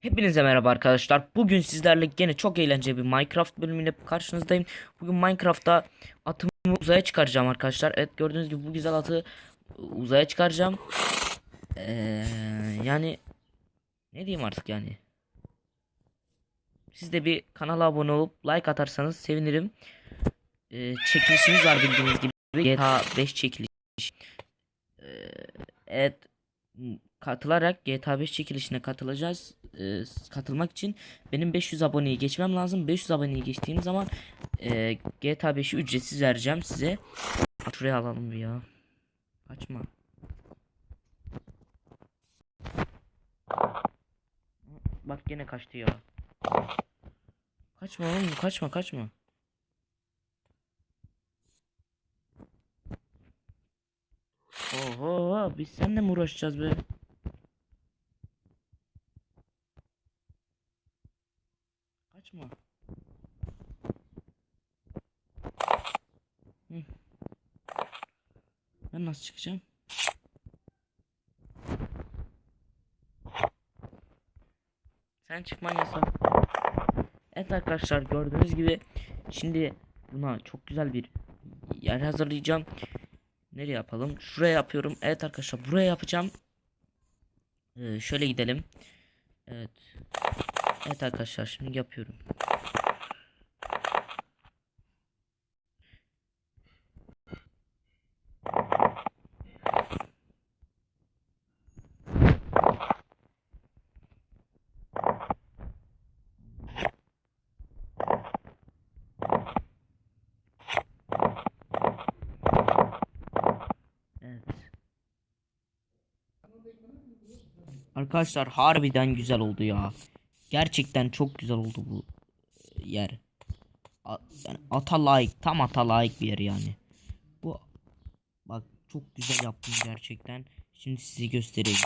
Hepinize merhaba arkadaşlar. Bugün sizlerle gene çok eğlenceli bir Minecraft bölümüyle karşınızdayım. Bugün Minecraft'ta atımı uzaya çıkaracağım arkadaşlar. Evet gördüğünüz gibi bu güzel atı uzaya çıkaracağım. Ee, yani ne diyeyim artık yani. Siz de bir kanala abone olup like atarsanız sevinirim. Ee, çekilişimiz var bildiğiniz gibi. GTA 5 çekiliş. Ee, evet katılarak GTA 5 çekilişine katılacağız. Ee, katılmak için benim 500 aboneyi geçmem lazım. 500 aboneyi geçtiğim zaman e, GTA 5'i ücretsiz vereceğim size. Şuraya alalım ya. Kaçma. Bak gene kaçtı ya. Kaçma oğlum kaçma kaçma. Oho biz seninle mi uğraşacağız be? Kaçma. Ben nasıl çıkacağım? Sen çıkman yasak. Evet arkadaşlar gördüğünüz gibi şimdi buna çok güzel bir yer hazırlayacağım. Nereye yapalım? Şuraya yapıyorum. Evet arkadaşlar buraya yapacağım. Ee, şöyle gidelim. Evet. Evet arkadaşlar şimdi yapıyorum. Arkadaşlar harbiden güzel oldu ya. Gerçekten çok güzel oldu bu yer. A- yani ata layık, tam ata layık bir yer yani. Bu bak çok güzel yaptım gerçekten. Şimdi size göstereyim.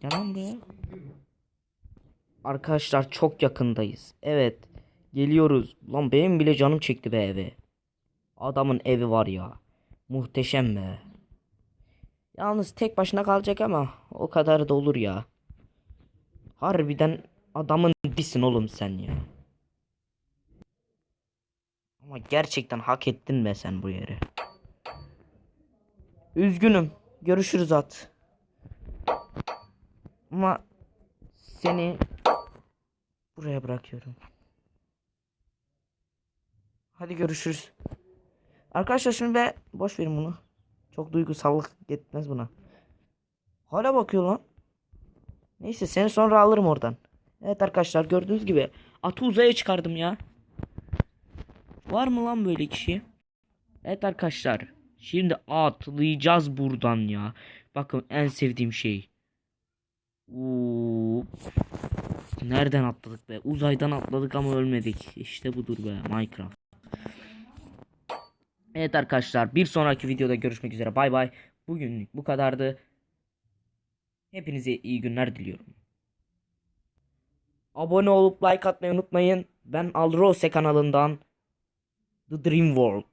Gel buraya. Arkadaşlar çok yakındayız. Evet. Geliyoruz. Lan benim bile canım çekti be eve. Adamın evi var ya. Muhteşem be. Yalnız tek başına kalacak ama o kadar da olur ya. Harbiden adamın disin oğlum sen ya. Ama gerçekten hak ettin be sen bu yeri. Üzgünüm. Görüşürüz at. Ama seni buraya bırakıyorum. Hadi görüşürüz. Arkadaşlar şimdi be boş verin bunu. Çok duygusallık yetmez buna. Hala bakıyor lan. Neyse seni sonra alırım oradan. Evet arkadaşlar gördüğünüz gibi atı uzaya çıkardım ya. Var mı lan böyle kişi? Evet arkadaşlar. Şimdi atlayacağız buradan ya. Bakın en sevdiğim şey. Oo. Nereden atladık be? Uzaydan atladık ama ölmedik. İşte budur be Minecraft. Evet arkadaşlar bir sonraki videoda görüşmek üzere bay bay. Bugünlük bu kadardı. Hepinize iyi günler diliyorum. Abone olup like atmayı unutmayın. Ben Alrose kanalından The Dream World.